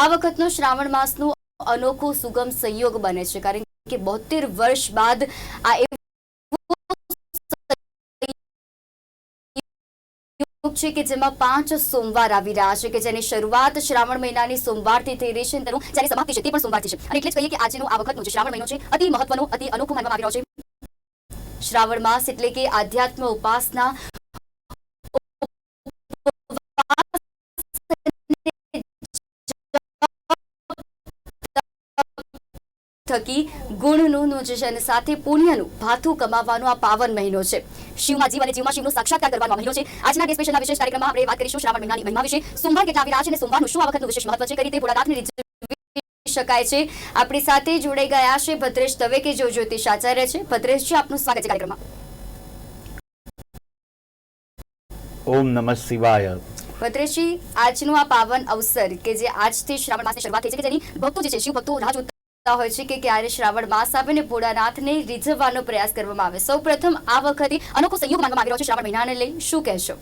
આ વખતનો શ્રાવણ માસનો અનોખો સુગમ સંયોગ બને છે, કારણ કે બોતેર વર્ષ બાદ આ છે કે જેમાં પાંચ સોમવાર આવી રહ્યા છે, કે જેની શરૂઆત શ્રાવણ મહિનાની સોમવારથી થઈ રહી છે, તેનું જેની સમાપ્તિ છે તે પણ સોમવારથી છે. એટલે જ કહીએ કે આજનો આ વખતનો જે શ્રાવણ મહિનો છે, અતિ મહત્વનો, અતિ અનોખો માનવામાં આવી રહ્યો છે. શ્રાવણ માસ એટલે કે આધ્યાત્મ ઉપાસના થકી ગુણનું નું છે અને સાથે પુણ્યનું ભાથું કમાવાનો આ પાવન મહિનો છે. શિવમાં જીવ અને જીવમાં શિવનો સાક્ષાત્કાર કરવાનો મહિનો છે. આજના ડે સ્પેશિયલના વિશેષ કાર્યક્રમમાં આપણે વાત કરીશું શ્રાવણ મહિનાની મહિમા વિશે. સોમવાર કેટલા આવી રહ્યા છે અને સોમવારનું શું આ વખતનું વિશેષ મહત્વ છે? કરી તે ભોળાનાથની રીત શકાય છે? આપણી સાથે જોડાઈ ગયા છે ભદ્રેશ દવે કે જો જ્યોતિષ આચાર્ય છે. ભદ્રેશજી આપનું સ્વાગત છે કાર્યક્રમમાં. ઓમ નમઃ શિવાય. ભદ્રેશજી આજનું આ પાવન અવસર કે જે આજથી શ્રાવણ માસની શરૂઆત થઈ છે કે જેની ભક્તો જે છે શિવ ભક્તો રાહ હોય છે કે ક્યારે શ્રાવણ માસ આવે ભોળાનાથને રીઝવવાનો પ્રયાસ કરવામાં આવે. સૌપ્રથમ આ વખતે અનોખો સંયોગ માનવામાં આવી રહ્યો છે શ્રાવણ મહિનાને લઈ. શું કહેશો?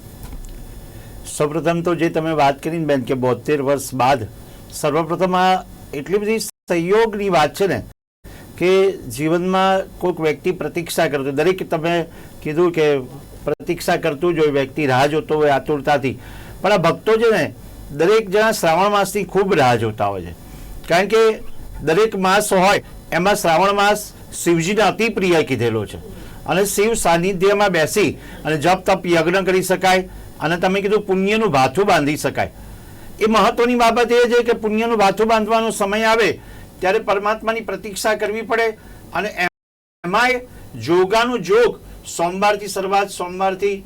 સૌપ્રથમ તો જે તમે વાત કરીને બેન કે બોતેર વર્ષ બાદ, સર્વપ્રથમ આ એટલી બધી સંયોગની વાત છે ને કે જીવનમાં કોઈક વ્યક્તિ પ્રતીક્ષા કરતો. દરેક તમે કીધું કે પ્રતીક્ષા કરતું જ હોય, વ્યક્તિ રાહ જોતો હોય આતુરતાથી. પણ આ ભક્તો છે ને દરેક જણા શ્રાવણ માસની ખૂબ રાહ જોતા હોય છે. કારણ કે દરેક માસ હોય, એમાં શ્રાવણ માસ શિવજીને અતિ પ્રિય કીધેલો છે. અને શિવ સાનિધ્યમાં બેસી અને જપ તપ યજ્ઞ કરી શકાય અને તમે કીધું પુણ્યનું ભાથું બાંધી શકાય. એ મહત્વની બાબત એ છે કે પુણ્યનું ભાથું બાંધવાનો સમય આવે ત્યારે પરમાત્માની પ્રતીક્ષા કરવી પડે અને એમાંય જોગાનું જોગ સોમવારથી શરૂઆત, સોમવારથી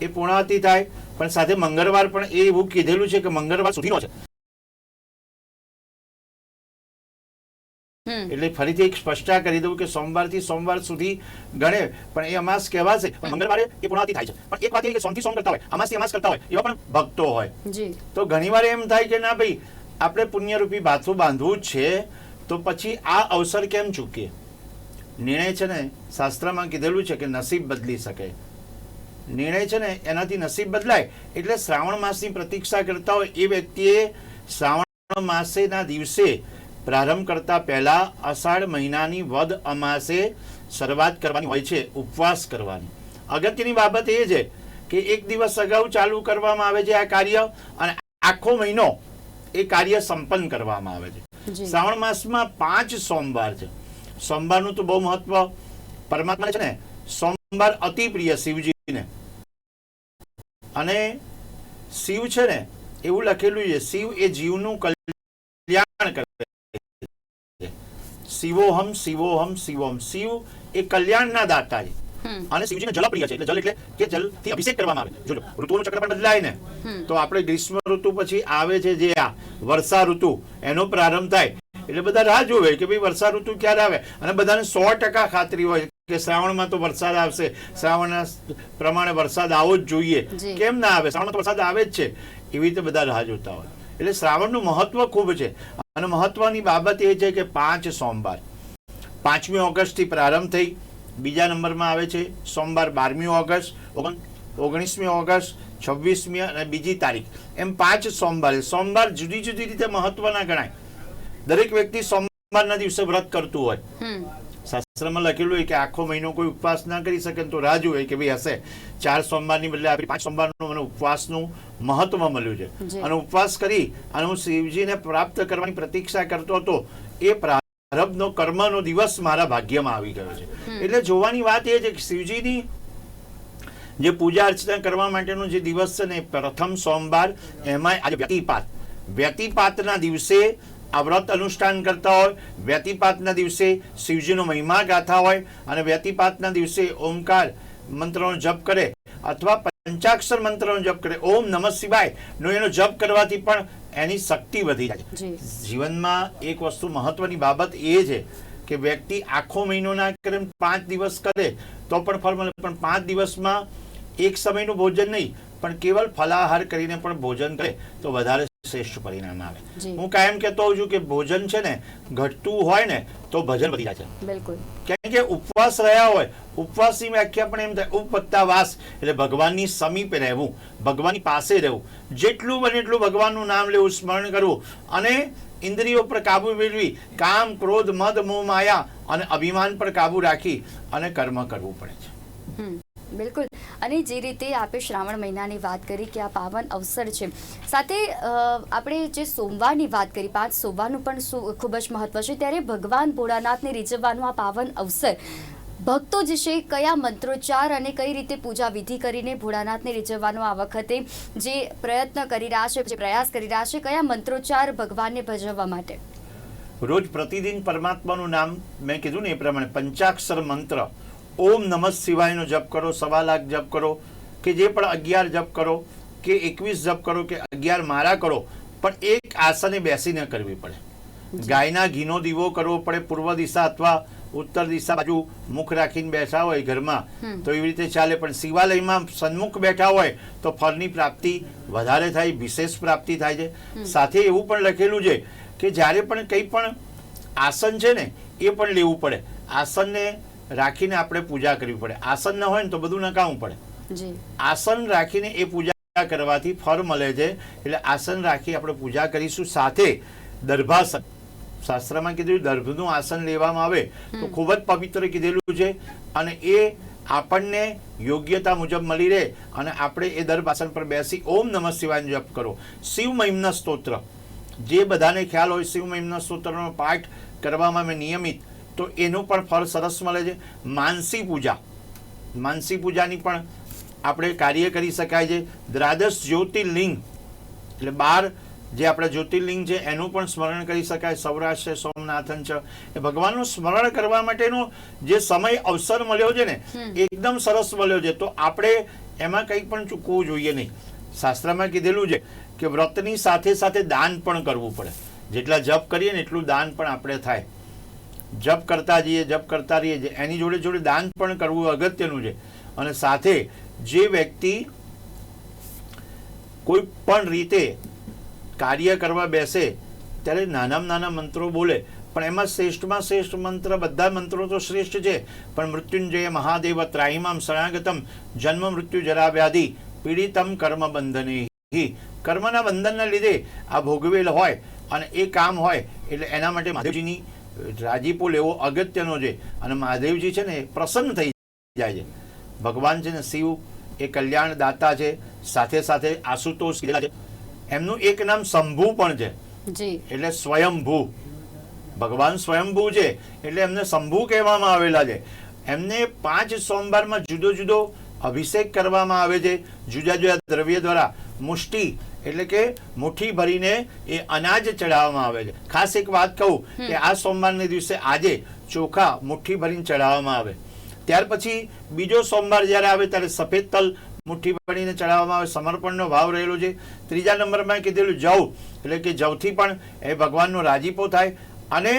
એ પૂર્ણાવતી થાય. પણ સાથે મંગળવાર પણ એ એવું કીધેલું છે કે મંગળવાર સુધીનો છે. એટલે ફરીથી એક સ્પષ્ટતા કરી દઉં કે સોમવારથી સોમવાર સુધી ગણે પણ એ અમાસ કહેવાશે. મંગળવારે એ પૂર્ણાવતી થાય છે. પણ એક વાત એ કે સોમથી સોમ કરતા હોય અમાસથી અમાસ કરતા હોય એવા પણ ભક્તો હોય. તો ઘણીવાર એમ થાય કે ના ભાઈ આપણે પુણ્યરૂપી ભાથું બાંધવું છે તો પછી આ અવસર કેમ ચૂકીએ? નિર્ણય છે ને શાસ્ત્રમાં કીધેલું છે કે નસીબ બદલી શકે. નિર્ણય છે ને એનાથી નસીબ બદલાય. એટલે શ્રાવણ માસની પ્રતીક્ષા કરતા હોય એ વ્યક્તિએ શ્રાવણ માસેના દિવસે પ્રારંભ કરતા પહેલા અષાઢ મહિનાની વદ અમાસે શરૂઆત કરવાની હોય છે ઉપવાસ કરવાની. અગત્યની બાબત એ છે કે એક દિવસ અગાઉ ચાલુ કરવામાં આવે છે આ કાર્ય અને આખો મહિનો એ કાર્ય સંપન્ન કરવામાં આવે છે. શ્રાવણ માસમાં પાંચ સોમવાર છે. સોમવારનું તો બહુ મહત્વ પરમાત્મા છે ને સોમવાર અતિ પ્રિય શિવજીને. અને શિવ છે ને એવું લખેલું છે શિવ એ જીવનું કલ્યાણ કરે છે શિવોહમ શિવોહમ શિવોહમ. શિવ એ કલ્યાણના દાતા છે. અને શિવજીને જલપ્રિય છે. એટલે જલ એટલે કે જલથી અભિષેક કરવામાં આવે. જોજો ઋતુઓનું ચક્ર પણ બદલાય ને તો આપણે ગ્રીષ્મ ઋતુ પછી આવે છે જે આ વર્ષા ઋતુ. એનો પ્રારંભ થાય. એટલે બધા રાહ જોવે કે ભાઈ વર્ષા ઋતુ ક્યારે આવે? અને બધાને સો ટકા ખાતરી હોય કે શ્રાવણમાં તો વરસાદ આવશે. શ્રાવણના પ્રમાણે વરસાદ આવવો જ જોઈએ. કેમ ના આવે? શ્રાવણમાં તો વરસાદ આવે જ છે. એવી રીતે બધા રાહ જોતા હોય. એટલે શ્રાવણનું મહત્વ ખૂબ છે. અને મહત્વની બાબત એ છે કે પાંચ સોમવાર. પાંચમી ઓગસ્ટથી પ્રારંભ થઈ. બીજા નંબરમાં આવે છે સોમવાર બારમી ઓગસ્ટ ઓગણ ઓગણીસમી ઓગસ્ટ છવ્વીસમી અને બીજી તારીખ. એમ પાંચ સોમવાર. સોમવાર જુદી જુદી રીતે મહત્વના ગણાય. દરેક વ્યક્તિ સોમવારના દિવસે વ્રત કરતું હોય. શાસ્ત્રમાં લખેલું હોય કે આખો મહિનો કોઈ ઉપવાસ ના કરી શકે તો રાહ જોઈએ કે ભાઈ હશે. ચાર સોમવારની બદલે આપણી પાંચ સોમવારનું મને ઉપવાસનું મહત્વ મળ્યું છે. અને ઉપવાસ કરી અને હું શિવજીને પ્રાપ્ત કરવાની પ્રતીક્ષા કરતો હતો એ પ્રારબ્ધનો કર્મનો દિવસ મારા ભાગ્યમાં આવી ગયો છે. એટલે જોવાની વાત એ છે કે શિવજીની જે પૂજા અર્ચના કરવા માટેનો જે દિવસ છે ને પ્રથમ સોમવાર એમાં આજે વ્યતિપાત. વ્યતિપાતના દિવસે આ વ્રત અનુષ્ઠાન કરતા હોય વ્યતિપાતના દિવસે શિવજીનો મહિમા ગાથા હોય અને વ્યતિપાતના દિવસે ઓમકાર મંત્રનો જપ કરે. અથવા પંચાક્ષર મંત્રનો જપ કરે. ઓમ નમઃ શિવાય. નો એનો જપ કરવાથી પણ એની શક્તિ વધી જાય જીવનમાં એક વસ્તુ મહત્વની બાબત એ છે કે વ્યક્તિ આખો મહિનો ના કરે પાંચ દિવસ કરે તો પણ ફળ મળે. પણ પાંચ દિવસમાં એક સમયનું ભોજન નહીં પણ કેવલ ફલાહાર કરીને પણ ભોજન કરે તો વધારે શ્રેષ્ઠ પરિણામ આવે. હું કાયમ કહેતો હોઉં છું કે ભોજન છે ને ઘટતું હોય ને તો ભજન વધી જાય છે. બિલકુલ. કેમ કે ઉપવાસ રહ્યા હોય ઉપવાસની વ્યાખ્યા પણ એમ થાય ઉપપત્તાવાસ એટલે ભગવાનની સમીપે રહેવું ભગવાનની પાસે રહેવું. જેટલું બને એટલું ભગવાનનું નામ લેવું સ્મરણ કરવું. અને ઇન્દ્રિયો પર કાબુ મેળવી કામ ક્રોધ મદ મોહ માયા અને અભિમાન પર કાબુ રાખી અને કર્મ કરવું પડે છે. બિલકુલ. અને જે રીતે આપણે શ્રાવણ મહિનાની વાત કરી કે આ પાવન અવસર છે. સાથે આપણે જે સોમવારની વાત કરી, પાંચ સોમવારનું પણ ખૂબ જ મહત્વ છે, ત્યારે ભગવાન ભોળાનાથને રીઝવવાનું આ પાવન અવસર. ભક્તો જે છે, કયા મંત્રોચ્ચાર અને કઈ રીતે પૂજા વિધિ કરીને ભોળાનાથને રીઝવવાનો આ વખતે જે પ્રયત્ન કરી રહ્યા છે, જે પ્રયાસ કરી રહ્યા છે, કયા મંત્રોચ્ચાર ભગવાનને ભજવવા માટે? રોજ પ્રતિદિન પરમાત્માનું નામ મેં કીધું ને એ પ્રમાણે, પંચાક્ષર મંત્ર. ઓમ નમઃ શિવાયનો જપ કરો સવા લાખ જપ કરો કે જે પણ અગિયાર જપ કરો કે એકવીસ જપ કરો કે અગિયાર મારા કરો પણ એક આસને બેસીને કરવી પડે. ગાયના ઘીનો દીવો કરવો પડે પૂર્વ દિશા અથવા ઉત્તર દિશા બાજુ મુખ રાખીને બેઠા હોય ઘરમાં તો એવી રીતે ચાલે. પણ શિવાલયમાં સન્મુખ બેઠા હોય તો ફળની પ્રાપ્તિ વધારે થાય વિશેષ પ્રાપ્તિ થાય છે. સાથે એવું પણ લખેલું છે કે જ્યારે પણ કંઈ પણ આસન છે ને એ પણ લેવું પડે. આસનને રાખીને આપણે પૂજા કરવી પડે. આસન ન હોય ને તો બધું નકામું પડે. આસન રાખીને એ પૂજા કરવાથી ફળ મળે છે. એટલે આસન રાખી આપણે પૂજા કરીશું સાથે દર્ભાસન શાસ્ત્રમાં કીધું દર્ભનું આસન લેવામાં આવે તો ખૂબ જ પવિત્ર કીધેલું છે અને એ આપણને યોગ્યતા મુજબ મળી રહે અને આપણે એ દર્ભાસન પર બેસી ઓમ નમઃ શિવાય જપ કરો. શિવ મહિમના સ્તોત્ર. જે બધાને ખ્યાલ હોય શિવ મહિમના સ્તોત્રનો પાઠ કરવામાં અમે નિયમિત તો એનું પણ ફળ સરસ મળે છે. માનસી પૂજા. માનસી પૂજાની પણ આપણે કાર્ય કરી શકાય છે. દ્રાદશ જ્યોતિર્લિંગ. એટલે બાર જે આપણા જ્યોતિર્લિંગ છે એનું પણ સ્મરણ કરી શકાય. સૌરાષ્ટ્ર છે સોમનાથન છે. એ ભગવાનનું સ્મરણ કરવા માટેનો જે સમય અવસર મળ્યો છે ને એકદમ સરસ મળ્યો છે. તો આપણે એમાં કંઈ પણ ચૂકવું જોઈએ નહીં. શાસ્ત્રમાં કીધેલું છે કે વ્રતની સાથે સાથે દાન પણ કરવું પડે. જેટલા જપ કરીએ ને એટલું દાન પણ આપણે થાય. જપ કરતા જઈએ, જપ કરતા રહીએ છીએ. એની જોડે જોડે દાન પણ કરવું અગત્યનું છે. અને સાથે જે વ્યક્તિ કોઈ પણ રીતે કાર્ય કરવા બેસે, ત્યારે નાનામાં નાના મંત્રો બોલે. પણ એમાં શ્રેષ્ઠમાં શ્રેષ્ઠ મંત્ર, બધા મંત્રો તો શ્રેષ્ઠ છે. પણ મૃત્યુંજય મહાદેવ ત્રાહિમામ શરણાગતમ જન્મ મૃત્યુ જરા વ્યાધિ પીડિતમ કર્મ બંધને કર્મના બંધનના લીધે આ ભોગવેલ હોય અને એ કામ હોય એટલે એના માટે મહાદેવજીની રાજીપો લેવો અગત્યનો છે. અને મહાદેવજી છે ને પ્રસન્ન થઈ જાય છે. ભગવાન છે ને શિવ એ કલ્યાણ દાતા છે. સાથે સાથે આશુતોષ છે. એમનું એક નામ શંભુ પણ છે. એટલે સ્વયંભૂ. ભગવાન સ્વયંભૂ છે. એટલે એમને શંભુ કહેવામાં આવેલા છે. એમને પાંચ સોમવારમાં જુદો જુદો અભિષેક કરવામાં આવે છે. જુદા જુદા દ્રવ્ય દ્વારા મુષ્ટિ એટલે કે મુઠ્ઠી ભરીને એ અનાજ ચડાવવામાં આવે છે. ખાસ એક વાત કહું કે આ સોમવારને દિવસે આજે ચોખા મુઠ્ઠી ભરીને ચડાવવામાં આવે. ત્યાર પછી બીજો સોમવાર જ્યારે આવે ત્યારે સફેદ તલ મુઠ્ઠી ભરીને ચડાવવામાં આવે. સમર્પણનો ભાવ રહેલો છે. ત્રીજા નંબરમાં કીધેલું જવ એટલે કે જવથી પણ એ ભગવાનનો રાજીપો થાય. અને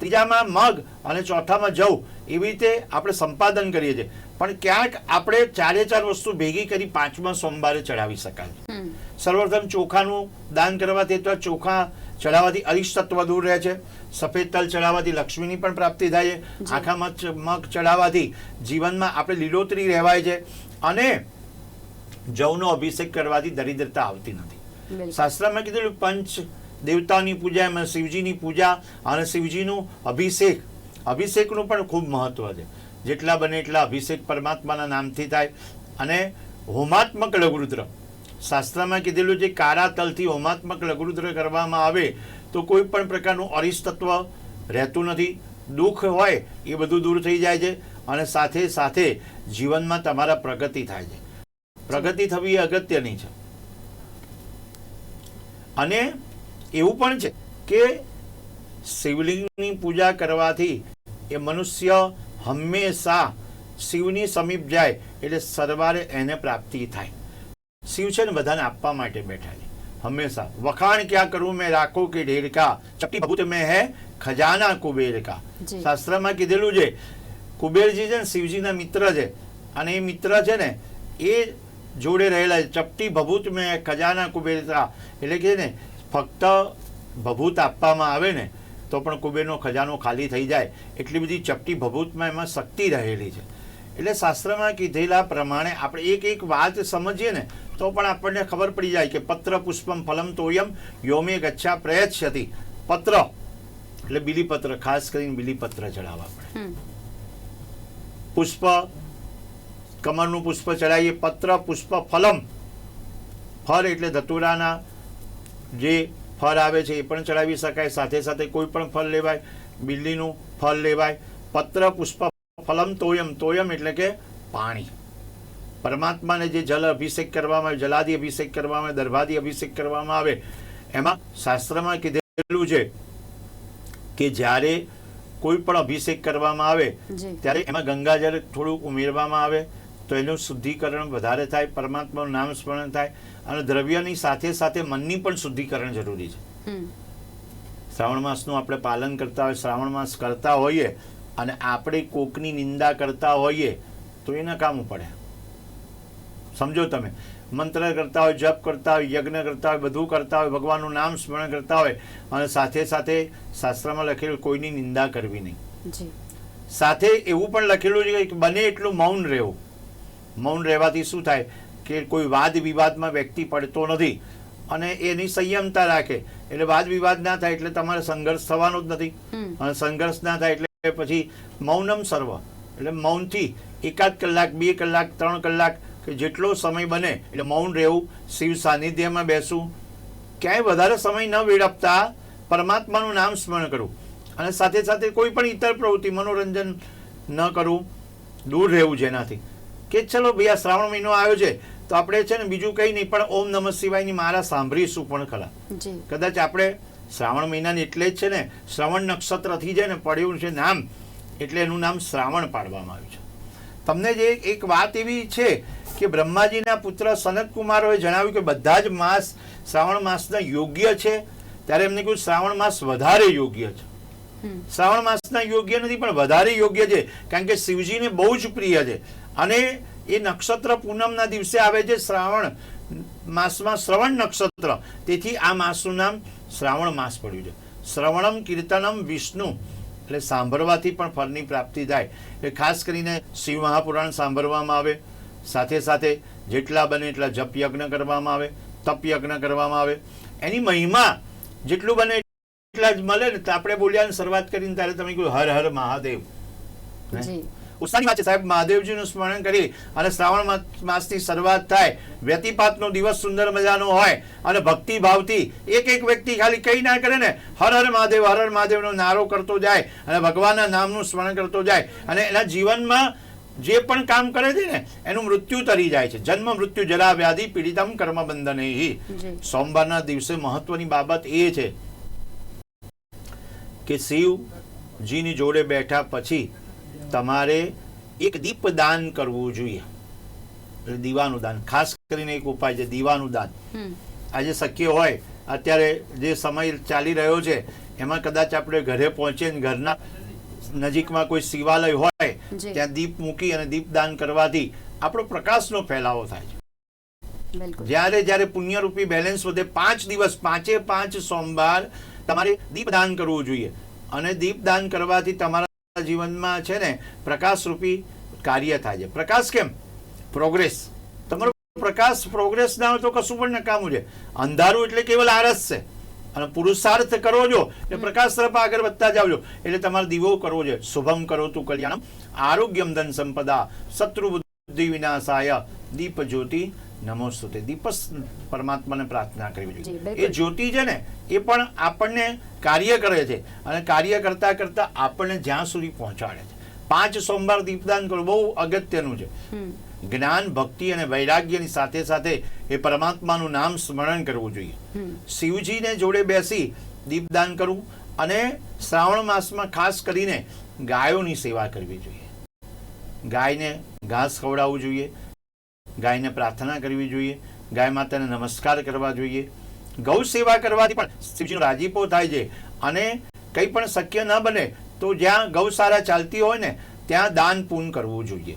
ત્રીજામાં મગ અને ચોથામાં જવ. એવી રીતે આપણે સંપાદન કરીએ છીએ. પણ ક્યાંક આપણે ચારે ચાર વસ્તુ ભેગી કરી પાંચમા સોમવારે ચડાવી શકાય. સર્વપ્રથમ ચોખાનું દાન કરવાથી તો ચોખા ચડાવવાથી તત્વ દૂર રહે છે. સફેદ તલ ચડાવવાથી લક્ષ્મીની પણ પ્રાપ્તિ થાય છે. આખા મગ મગ ચડાવવાથી જીવનમાં આપણે લીલોતરી રહેવાય છે અને જવનો અભિષેક કરવાથી દરિદ્રતા આવતી નથી. શાસ્ત્રમાં કીધેલું પંચ દેવતાની પૂજા એમાં શિવજીની પૂજા અને શિવજીનું અભિષેક. અભિષેકનું પણ ખૂબ મહત્વ છે. જેટલા બને એટલા અભિષેક પરમાત્માના નામથી થાય. અને હોમાત્મક લઘુરુદ્ર. શાસ્ત્રમાં કીધેલું જે કારા તલથી હોમાત્મક લઘુરુદ્ર કરવામાં આવે તો કોઈ પણ પ્રકારનું અરિષતત્વ રહેતું નથી. દુઃખ હોય એ બધું દૂર થઈ જાય છે અને સાથે સાથે જીવનમાં તમારા પ્રગતિ થાય છે. પ્રગતિ થવી એ અગત્યની છે. અને એવું પણ છે કે શિવલિંગની પૂજા કરવાથી એ મનુષ્ય હંમેશા શિવની સમીપ જાય એટલે સરવારે એને પ્રાપ્તિ થાય. શિવ છે ને બધાને આપવા માટે બેઠા છે. હંમેશા. વખાણ ક્યાં કરવું મેં? રાખો કે ઢેર કા ચપટી ભૂત મેં હે? ખજાના કુબેર કા શાસ્ત્રમાં કીધેલું છે કુબેરજી છે ને શિવજીના મિત્ર છે. અને એ મિત્ર છે ને એ જોડે રહેલા છે. ચપટી ભભૂત મેં ખજાના કુબેરતા એટલે કે ને ફક્ત ભભૂત આપવામાં આવે ને તો પણ કુબેરનો ખજાનો ખાલી થઈ જાય એટલી બધી ચપટી ભભૂતમાં એમાં શક્તિ રહેલી છે. એટલે શાસ્ત્રમાં કીધેલા પ્રમાણે આપણે એક એક વાત સમજીએ ને તો પણ આપણને ખબર પડી જાય કે પત્ર પુષ્પમ ફલમ તોયમ યોમે ગચ્છા પ્રયચ્છતિ. પત્ર એટલે બીલીપત્ર ખાસ કરીને બીલીપત્ર ચડાવવા પડે. પુષ્પ કમળનું પુષ્પ ચડાવીએ પત્ર પુષ્પ ફલમ. ફળ એટલે ધતુરાના જે ફળ આવે છે એ પણ ચડાવી શકાય. સાથે સાથે કોઈ પણ ફળ લેવાય બિલ્લીનું ફળ લેવાય પત્ર પુષ્પ ફલમ તોયમ. તોયમ એટલે કે પાણી. પરમાત્માને જે જલ અભિષેક કરવામાં આવે જલાદી અભિષેક કરવામાં આવે દર્ભાદી અભિષેક કરવામાં આવે એમાં શાસ્ત્રમાં કીધેલું છે કે જ્યારે કોઈ પણ અભિષેક કરવામાં આવે ત્યારે એમાં ગંગાજળ થોડું ઉમેરવામાં આવે તો એનું શુદ્ધિકરણ વધારે થાય પરમાત્માનું નામ સ્મરણ થાય અને દ્રવ્યની સાથે સાથે મનની પણ શુદ્ધિકરણ જરૂરી છે. શ્રાવણ માસનું આપણે પાલન કરતા હોય શ્રાવણ માસ કરતા હોઈએ અને આપણે કોકની નિંદા કરતા હોઈએ તો એના કામ પડે સમજો તમે. મંત્ર કરતા હોય જપ કરતા હોય યજ્ઞ કરતા હોય બધું કરતા હોય ભગવાનનું નામ સ્મરણ કરતા હોય અને સાથે સાથે શાસ્ત્રમાં લખેલું કોઈની નિંદા કરવી નહીં. સાથે એવું પણ લખેલું છે કે બને એટલું મૌન રહેવું. મૌન રહેવાથી શું થાય કે કોઈ વાદ વિવાદમાં વ્યક્તિ પડતો નથી અને એની સંયમતા રાખે. એટલે વાદ વિવાદ ના થાય એટલે તમારે સંઘર્ષ થવાનો જ નથી. અને સંઘર્ષ ના થાય એટલે પછી મૌનમ સર્વ. એટલે મૌનથી એકાદ કલાક બે કલાક ત્રણ કલાક કે જેટલો સમય બને એટલે મૌન રહેવું શિવ સાનિધ્યમાં બેસવું. ક્યાંય વધારે સમય ન વેડપતા પરમાત્માનું નામ સ્મરણ કરવું. અને સાથે સાથે કોઈ પણ ઇતર પ્રવૃત્તિ મનોરંજન ન કરવું. દૂર રહેવું જેનાથી. કે ચલો ભાઈ આ શ્રાવણ મહિનો આવ્યો છે તો આપણે છે ને બીજું કંઈ નહીં પણ ઓમ નમઃ શિવાયની મારા સાંભળીશું પણ ખરા. કદાચ આપણે શ્રાવણ મહિનાની એટલે જ છે ને શ્રવણ નક્ષત્રથી છે ને પડ્યું છે નામ એટલે એનું નામ શ્રાવણ પાડવામાં આવ્યું છે. તમને જે એક વાત એવી છે કે બ્રહ્માજીના પુત્ર સનત કુમારોએ જણાવ્યું કે બધા જ માસ શ્રાવણ માસના યોગ્ય છે ત્યારે એમને કહ્યું શ્રાવણ માસ વધારે યોગ્ય છે. શ્રાવણ માસના યોગ્ય નથી પણ વધારે યોગ્ય છે કારણ કે શિવજીને બહુ જ પ્રિય છે. અને એ નક્ષત્ર પૂનમના દિવસે આવે છે શ્રાવણ માસમાં શ્રવણ નક્ષત્ર. તેથી આ માસનું નામ શ્રાવણ માસ પડ્યું છે. શ્રવણમ કીર્તનમ વિષ્ણુ. એટલે સાંભળવાથી પણ ફળની પ્રાપ્તિ થાય. એટલે ખાસ કરીને શિવ મહાપુરાણ સાંભળવામાં આવે. સાથે સાથે જેટલા બને એટલા જપ યજ્ઞ કરવામાં આવે, તપ યજ્ઞ કરવામાં આવે. એની મહિમા જેટલું બને એટલા જ મળે ને આપણે બોલ્યા શરૂઆત કરીને ત્યારે તમે કહ્યું, હર હર મહાદેવ. ઉત્સાહની વાત છે સાહેબ મહાદેવજીનું સ્મરણ કરી અને શ્રાવણ માસની શરૂઆત થાય. વ્યતિપાતનો દિવસ સુંદર મજાનો હોય અને ભક્તિ ભાવથી એક એક વ્યક્તિ ખાલી કંઈ ના કરે ને હર હર મહાદેવ હર હર મહાદેવનો નારો કરતો જાય અને ભગવાનના નામનું સ્મરણ કરતો જાય અને એના જીવનમાં જે પણ કામ કરે છે ને એનું મૃત્યુ તરી જાય છે. જન્મ મૃત્યુ જરા વ્યાધિ પીડિતમ કર્મ બંધને જી. સોમવારના દિવસે મહત્વની બાબત એ છે કે શિવજીની જોડે બેઠા પછી તમારે એક દીપ દાન કરવું જોઈએ. એટલે દીવાનું દાન. ખાસ કરીને એક ઉપાય છે દીવાનું દાન. આજે શક્ય હોય અત્યારે જે સમય ચાલી રહ્યો છે એમાં કદાચ આપણે ઘરે પહોંચીને ઘરના નજીકમાં કોઈ શિવાલય હોય ત્યાં દીપ મૂકી અને દીપદાન કરવાથી આપણો પ્રકાશનો ફેલાવો થાય છે. જ્યારે જ્યારે પુણ્યરૂપી બેલેન્સ વધે પાંચ દિવસ પાંચે પાંચ સોમવાર તમારે દીપદાન કરવું જોઈએ. અને દીપદાન કરવાથી તમારા જીવનમાં છે ને પ્રકાશરૂપી કાર્ય થાય છે. પ્રકાશ કેમ? પ્રોગ્રેસ. તમારો પ્રકાશ પ્રોગ્રેસ ના હોય તો કશું પણ નકામું છે. અંધારું એટલે કેવલ આરસ છે. અને પુરુષાર્થ કરવો જો એટલે પ્રકાશ તરફ આગળ વધતા જાવજો એટલે તમારે દીવો કરવો છે. શુભમ કરો તું કલ્યાણમ. આરોગ્યમ ધન સંપદા. શત્રુ બુદ્ધિ વિનાશાય. દીપ જ્યોતિ. નમોસ્તુતે દીપસ પરમાત્માને પ્રાર્થના કરવી જોઈએ. એ જ્યોતિ છે ને એ પણ આપણને કાર્ય કરે છે અને કાર્ય કરતા કરતા આપણને જ્યાં સુધી પહોંચાડે છે. પાંચ સોમવાર દીપદાન કરવું બહુ અગત્યનું છે. જ્ઞાન ભક્તિ અને વૈરાગ્યની સાથે સાથે એ પરમાત્માનું નામ સ્મરણ કરવું જોઈએ. શિવજીને જોડે બેસી દીપદાન કરવું અને શ્રાવણ માસમાં ખાસ કરીને ગાયોની સેવા કરવી જોઈએ. ગાયને ઘાસ ખવડાવવું જોઈએ ગાયને પ્રાર્થના કરવી જોઈએ, ગાય માતાને નમસ્કાર કરવા જોઈએ, ગૌ સેવા કરવાથી પણ શિવજીનો રાજીપો થાય છે. અને કંઈ પણ શક્ય ન બને તો જ્યાં ગૌશાળા ચાલતી હોય ને, ત્યાં દાન પૂન કરવું જોઈએ.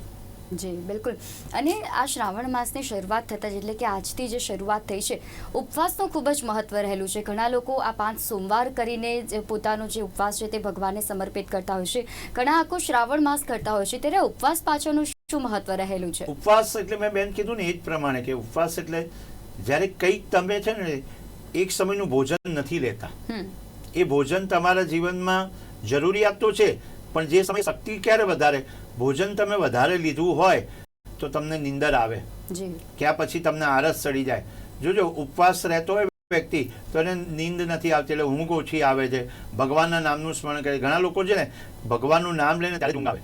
જી બિલકુલ. અને આ શ્રાવણ માસની શરૂઆત થતાં જ એટલે કે આજથી જે શરૂઆત થઈ છે ઉપવાસનું ખૂબ જ મહત્વ રહેલું છે. ઘણા લોકો આ પાંચ સોમવાર કરીને જે પોતાનો જે ઉપવાસ છે તે ભગવાનને સમર્પિત કરતા હોય છે. ઘણા આખો શ્રાવણ માસ કરતા હોય છે. ત્યારે ઉપવાસ પાછળનું શું મહત્વ રહેલું છે? ઉપવાસ એટલે મેં બેન કીધું ને એ જ પ્રમાણે કે ઉપવાસ એટલે જ્યારે કંઈક તમે છે ને એક સમયનું ભોજન નથી લેતા. એ ભોજન તમારા જીવનમાં જરૂરિયાત તો છે પણ જે સમય શક્તિ ક્યારે વધારે? ભોજન તમે વધારે લીધું હોય તો તમને નીંદર આવે. ક્યાં પછી તમને આરસ ચડી જાય. જોજો ઉપવાસ રહેતો હોય વ્યક્તિ તો એને નીંદ નથી આવતી એટલે ઊંઘ ઓછી આવે છે. ભગવાનના નામનું સ્મરણ કરે. ઘણા લોકો છે ને ભગવાનનું નામ લઈને ત્યારે ઊંઘ આવે.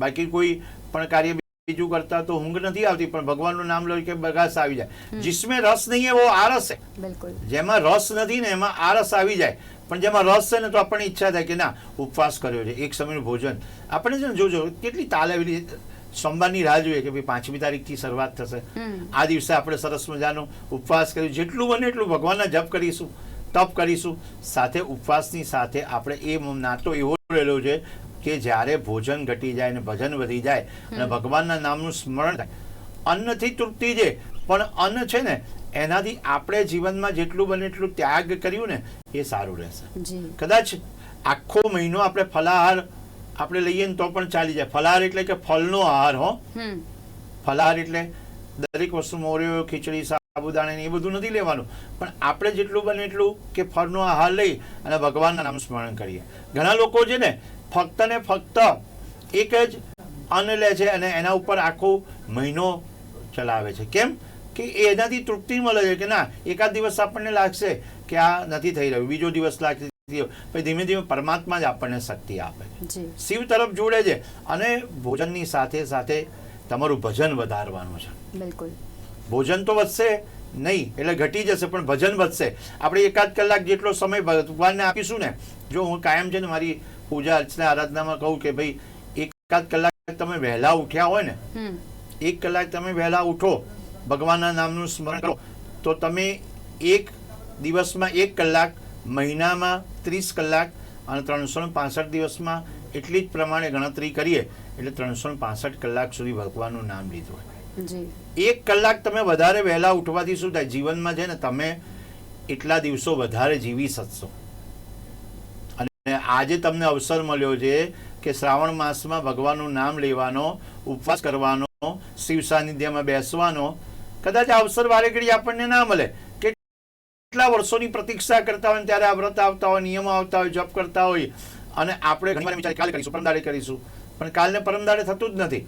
બાકી કોઈ પણ કાર્ય બીજું કરતા તો ઊંઘ નથી આવતી પણ ભગવાનનું નામ લો કે બગાસ આવી જાય. જીસમે રસ નહીં હે વો આરસ હે બિલકુલ. જેમાં રસ નથી ને એમાં આરસ આવી જાય. પણ જેમાં રસ છે ને તો આપણને ઈચ્છા થાય કે ના ઉપવાસ કર્યો છે એક સમયનું ભોજન. આપણે છે ને જોજો કેટલી તાલ આવેલી સોમવારની રાહ જોઈએ કે ભાઈ પાંચમી તારીખથી શરૂઆત થશે. આ દિવસે આપણે સરસ મજાનો ઉપવાસ કર્યું. જેટલું બને એટલું ભગવાનના જપ કરીશું તપ કરીશું. સાથે ઉપવાસની સાથે આપણે એ નાતો એવો રહેલો છે કે જ્યારે ભોજન ઘટી જાય અને ભજન વધી જાય અને ભગવાનના નામનું સ્મરણ થાય. અન્નથી તૃપ્તિ છે પણ અન્ન છે ને એનાથી આપણે જીવનમાં જેટલું બને એટલું ત્યાગ કર્યું ને એ સારું રહેશે. કદાચ આખો મહિનો આપણે ફલાહાર આપણે લઈએ ને તો પણ ચાલી જાય. ફલાહાર એટલે કે ફલનો આહાર હો. ફલાહાર એટલે દરેક વસ્તુ મોર્યો ખીચડી સાબુદાણા એ બધું નથી લેવાનું. પણ આપણે જેટલું બને એટલું કે ફળનો આહાર લઈ અને ભગવાનના નામ સ્મરણ કરીએ. ઘણા લોકો છે ને ફક્ત ને ફક્ત એક જ અન્ન લે છે અને એના ઉપર આખો મહિનો ચલાવે છે. કેમ? કે એનાથી તૃપ્તિ મળે છે કે ના? એકાદ દિવસ આપણને લાગશે કે આ નથી થઈ રહ્યું. બીજો દિવસ લાગશે. પછી ધીમે ધીમે પરમાત્મા જ આપણને શક્તિ આપે છે. શિવ તરફ જોડે છે અને ભોજનની સાથે સાથે તમારું ભજન વધારવાનું છે. બિલકુલ. ભોજન તો વધશે નહીં એટલે ઘટી જશે પણ ભજન વધશે. આપણે એકાદ કલાક જેટલો સમય ભગવાનને આપીશું ને જો હું કાયમ છે ને મારી પૂજા અર્ચના આરાધનામાં કહું કે ભાઈ એકાદ કલાક તમે વહેલા ઉઠ્યા હોય ને એક કલાક તમે વહેલા ઉઠો ભગવાનના નામનું સ્મરણ કરો. તો તમે એક દિવસમાં એક કલાક મહિનામાં ત્રીસ કલાક અને ત્રણસો પાસઠ દિવસમાં એટલી જ પ્રમાણે ગણતરી કરીએ એટલે ત્રણસો પાસઠ કલાક સુધી ભગવાનનું નામ લીધું હોય. એક કલાક તમે વધારે વહેલા ઉઠવાથી શું થાય? જીવનમાં છે ને તમે એટલા દિવસો વધારે જીવી શકશો. અને આજે તમને અવસર મળ્યો છે કે શ્રાવણ માસમાં ભગવાનનું નામ લેવાનો ઉપવાસ કરવાનો શિવ સાનિધ્યમાં બેસવાનો કદાચ આ અવસર વારે ઘડી આપણને ના મળે. કેટલા વર્ષોની પ્રતીક્ષા કરતા હોય ત્યારે આ વ્રત આવતા હોય નિયમો આવતા હોય જપ કરતા હોય. અને આપણે ઘણી વાર કાલે કરીશું પરમદાડે કરીશું. પણ કાલને પરમદાડે થતું જ નથી.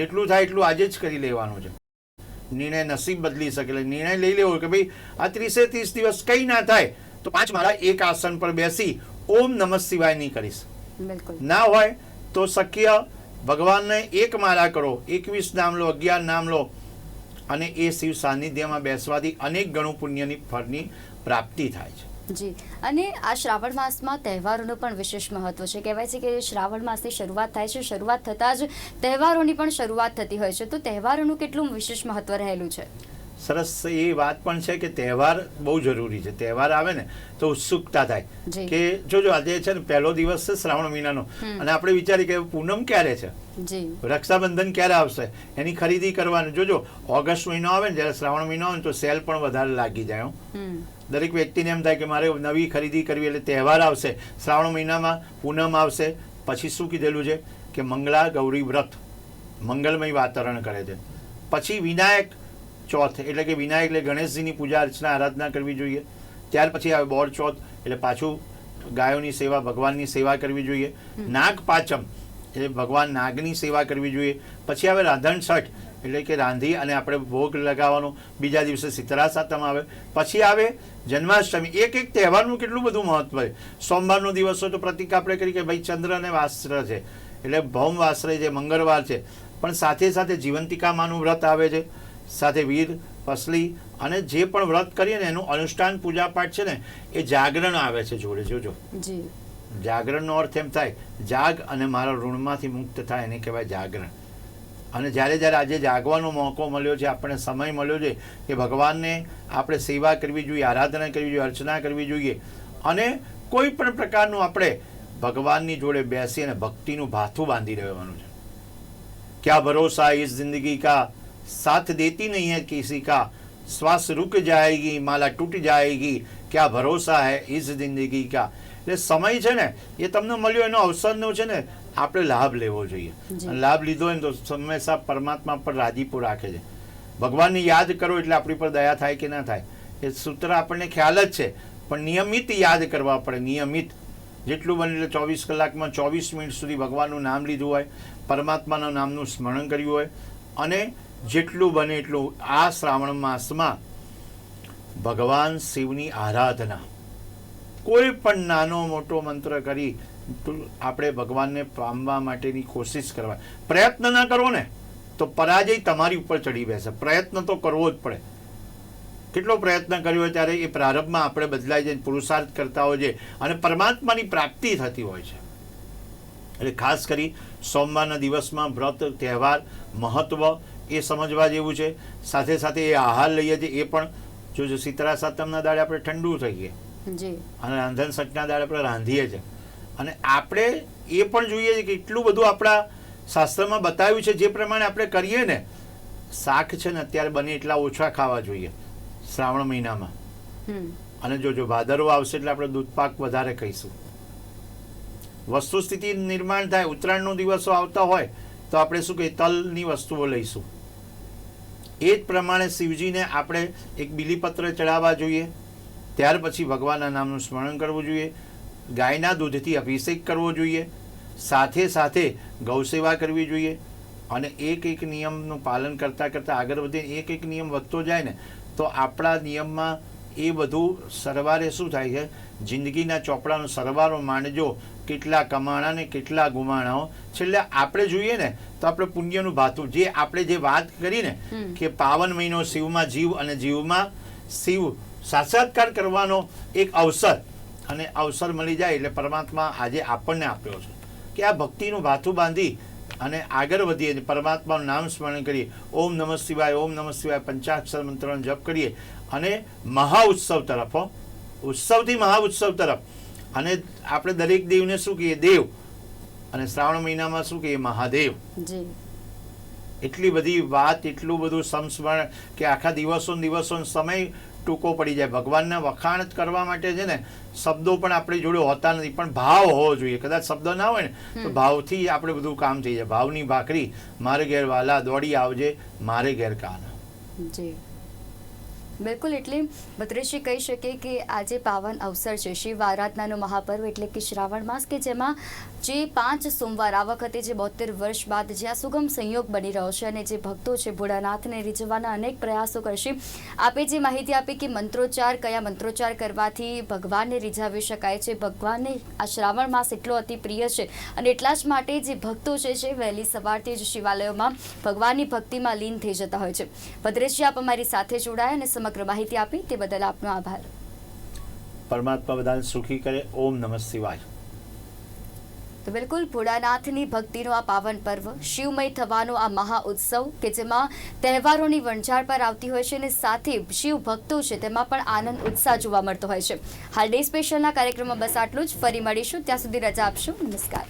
જેટલું થાય એટલું આજે જ કરી લેવાનું છે. નિર્ણય નસીબ બદલી શકે એટલે નિર્ણય લઈ લેવો કે ભાઈ આ ત્રીસે ત્રીસ દિવસ કંઈ ના થાય તો પાંચ મારા એક આસન પર બેસી ઓમ નમઃ શિવાય નહીં કરીશ. ના હોય તો શક્ય ભગવાનને એક માળા કરો. એકવીસ નામ લો અગિયાર નામ લો. અને એ શિવ સાનિધ્યમાં બેસવાથી અનેક ગણું પુણ્યની ફળની પ્રાપ્તિ થાય છે. જી. અને આ શ્રાવણ માસમાં તહેવારોનું પણ વિશેષ મહત્વ છે. કહેવાય છે કે શ્રાવણ માસની શરૂઆત થાય છે. શરૂઆત થતાં જ તહેવારોની પણ શરૂઆત થતી હોય છે. તો તહેવારોનું કેટલું વિશેષ મહત્વ રહેલું છે? સરસ એ વાત પણ છે કે તહેવાર બહુ જરૂરી છે. તહેવાર આવે ને તો ઉત્સુકતા થાય. કે જોજો આજે છે ને પહેલો દિવસ છે શ્રાવણ મહિનાનો અને આપણે વિચારીએ કે પૂનમ ક્યારે છે? રક્ષાબંધન ક્યારે આવશે? એની ખરીદી કરવાની. જોજો ઓગસ્ટ મહિનો આવે ને જ્યારે શ્રાવણ મહિનો આવે ને તો સેલ પણ વધારે લાગી જાય દરેક વ્યક્તિને એમ થાય કે મારે નવી ખરીદી કરવી એટલે તહેવાર આવશે. શ્રાવણ મહિનામાં પૂનમ આવશે. પછી શું કીધેલું છે? કે મંગળા ગૌરી વ્રત. મંગલમય વાતાવરણ કરે છે. પછી વિનાયક ચોથ. એટલે કે વિનાયક એટલે ગણેશજીની પૂજા અર્ચના આરાધના કરવી જોઈએ. ત્યાર પછી આવે બોર ચોથ એટલે પાછું ગાયોની સેવા ભગવાનની સેવા કરવી જોઈએ. નાગ પાંચમ એટલે ભગવાન નાગની સેવા કરવી જોઈએ. પછી આવે રાંધણ છઠ એટલે કે રાંધી અને આપણે ભોગ લગાવવાનો. બીજા દિવસે શીતળા સાતમ આવે. પછી આવે જન્માષ્ટમી. એક એક તહેવારનું કેટલું બધું મહત્વ છે. સોમવારનો દિવસ હોય તો પ્રતિક આપણે કરી કે ભાઈ ચંદ્ર અને વાસ્ત્ર છે. એટલે ભૌમ વાસ્ત્ર છે મંગળવાર છે. પણ સાથે સાથે જીવંતિકામાનું વ્રત આવે છે. સાથે વીર પસલી અને જે પણ વ્રત કરીએ ને એનું અનુષ્ઠાન પૂજાપાઠ છે ને એ જાગરણ આવે છે જોડે જોજો. જાગરણનો અર્થ એમ થાય જાગ અને મારા ઋણમાંથી મુક્ત થાય એને કહેવાય જાગરણ. અને જ્યારે જ્યારે આજે જાગવાનો મોકો મળ્યો છે આપણને સમય મળ્યો છે કે ભગવાનને આપણે સેવા કરવી જોઈએ આરાધના કરવી જોઈએ અર્ચના કરવી જોઈએ અને કોઈ પણ પ્રકારનું આપણે ભગવાનની જોડે બેસી અને ભક્તિનું ભાથું બાંધી રહેવાનું છે. ક્યાં ભરોસા એ જિંદગી કા साथ देती नहीं है किसी का श्वास रुक जाएगी माला टूट जाएगी क्या भरोसा है इस जिंदगी का એટલે સમય છે ને એ તમને મળ્યો એનો અવસરનો છે ને આપણે લાભ લેવો જોઈએ જી. અને લાભ લીધો હોય ને તો હંમેશા પરમાત્મા પર રાજીપો રાખે છે ભગવાનને યાદ કરો એટલે આપણી પર દયા થાય કે ના થાય એ સૂત્ર આપણને ખ્યાલ જ છે પણ નિયમિત યાદ કરવા પડે નિયમિત જેટલું બને એટલે ચોવીસ કલાકમાં ચોવીસ મિનિટ સુધી ભગવાનનું નામ લીધું હોય પરમાત્માના નામનું સ્મરણ કર્યું હોય અને જેટલું બને એટલું આ શ્રાવણ માસમાં ભગવાન શિવની આરાધના. કોઈ પણ નાનો મોટો મંત્ર કરી આપણે ભગવાનને પામવા માટેની કોશિશ કરવા. પ્રયત્ન ના કરો ને, તો પરાજય તમારી ઉપર ચડી બેસે. પ્રયત્ન તો કરવો જ પડે. કેટલો પ્રયત્ન કર્યો હોય ત્યારે એ પ્રારંભમાં આપણે બદલાઈ જઈને પુરુષાર્થ કરતા છે અને પરમાત્માની પ્રાપ્તિ થતી હોય છે. એટલે ખાસ કરી સોમવારના દિવસમાં વ્રત, તહેવાર, મહત્વ એ સમજવા જેવું છે. સાથે સાથે એ આહાર લઈએ છીએ એ પણ જો શીતળા સાતમના દાડે આપણે ઠંડુ થઈએ. અને રાંધણ સટના દાડે આપણે રાંધીએ છીએ. અને આપણે એ પણ જોઈએ છે કે એટલું બધું આપણા શાસ્ત્રમાં બતાવ્યું છે જે પ્રમાણે આપણે કરીએ ને શાક છે ને અત્યારે બને એટલા ઓછા ખાવા જોઈએ શ્રાવણ મહિનામાં. અને જો જો ભાદરવો આવશે એટલે આપણે દૂધપાક વધારે કહીશું વસ્તુ સ્થિતિ નિર્માણ થાય ઉત્તરાયણનો દિવસો આવતા હોય તો આપણે શું કહીએ? તલની વસ્તુઓ લઈશું. એ જ પ્રમાણે શિવજીને આપણે એક બીલીપત્ર ચડાવવા જોઈએ. ત્યાર પછી ભગવાનના નામનું સ્મરણ કરવું જોઈએ. ગાયના દૂધથી અભિષેક કરવો જોઈએ. સાથે સાથે ગૌસેવા કરવી જોઈએ. અને એક એક નિયમનું પાલન કરતાં કરતાં આગળ વધીને એક એક નિયમ વધતો જાય ને, તો આપણા નિયમમાં એ બધું સરવારે શું થાય છે? જિંદગીના ચોપડાનો સરવારો માંડજો કેટલા કમાણા ને કેટલા ગુમાણાઓ. છેલ્લે આપણે જોઈએ ને તો આપણે પુણ્યનું ભાતું જે આપણે જે વાત કરી ને કે પાવન મહિનો શિવમાં જીવ અને જીવમાં શિવ સાક્ષાત્કાર કરવાનો એક અવસર અને અવસર મળી જાય એટલે પરમાત્મા આજે આપણને આપ્યો છે. કે આ ભક્તિનું ભાથું બાંધી અને આગળ વધીએ પરમાત્માનું નામ સ્મરણ કરીએ. ઓમ નમઃ શિવાય ઓમ નમઃ શિવાય પંચાક્ષર મંત્રનો જપ કરીએ અને મહા ઉત્સવ તરફ ઉત્સવથી મહા ઉત્સવ તરફ. અને આપણે દરેક દેવને શું કહીએ? દેવ. અને શ્રાવણ મહિનામાં શું કહીએ મહાદેવ? એટલી બધી વાત એટલું બધું સંસ્મરણ કે આખા દિવસો દિવસો સમય ટૂંકો પડી જાય. ભગવાનના વખાણ કરવા માટે છે ને શબ્દો પણ આપણી જોડે હોતા નથી. પણ ભાવ હોવો જોઈએ. કદાચ શબ્દ ના હોય ને તો. ભાવથી આપણે બધું કામ થઈ જાય. ભાવની ભાખરી મારે ઘેર વાલા દોડી આવજે મારે ઘેર કાના. જી. બિલકુલ, એટલે ભદ્રેશજી કહી શકે કે આજે પાવન અવસર છે. શિવ આરાધનાનો મહાપર્વ એટલે કે શ્રાવણ માસ, કે જેમાં જે પાંચ સોમવાર, આ વખતે જે બોતેર વર્ષ બાદ જે આ સુગમ સંયોગ બની રહ્યો છે અને જે ભક્તો છે ભોળાનાથને રીઝવવાના અનેક પ્રયાસો કરશે. આપે જે માહિતી આપી કે મંત્રોચ્ચાર, કયા મંત્રોચ્ચાર કરવાથી ભગવાનને રીઝાવી શકાય છે? ભગવાનને આ શ્રાવણ માસ એટલો અતિ પ્રિય છે અને એટલા જ માટે જે ભક્તો છે, જે વહેલી સવારથી જ શિવાલયોમાં ભગવાનની ભક્તિમાં લીન થઈ જતા હોય છે. ભદ્રેશજી આપ અમારી સાથે જોડાયા અને સમગ્ર માહિતી આપી તે બદલ આપનો આભાર. પરમાત્મા બધાને સુખી કરે. ઓમ નમઃ શિવાય. તો બિલકુલ ભોળાનાથની ભક્તિનો આ પાવન પર્વ શિવમય થવાનો આ મહા ઉત્સવ કે જેમાં તહેવારોની વણઝાર પર આવતી હોય છે અને સાથે શિવ ભક્તો છે તેમાં પણ આનંદ ઉત્સાહ જોવા મળતો હોય છે. હાલ ડે સ્પેશિયલના કાર્યક્રમમાં બસ આટલું જ. ફરી મળીશું. ત્યાં સુધી રજા આપશો. નમસ્કાર.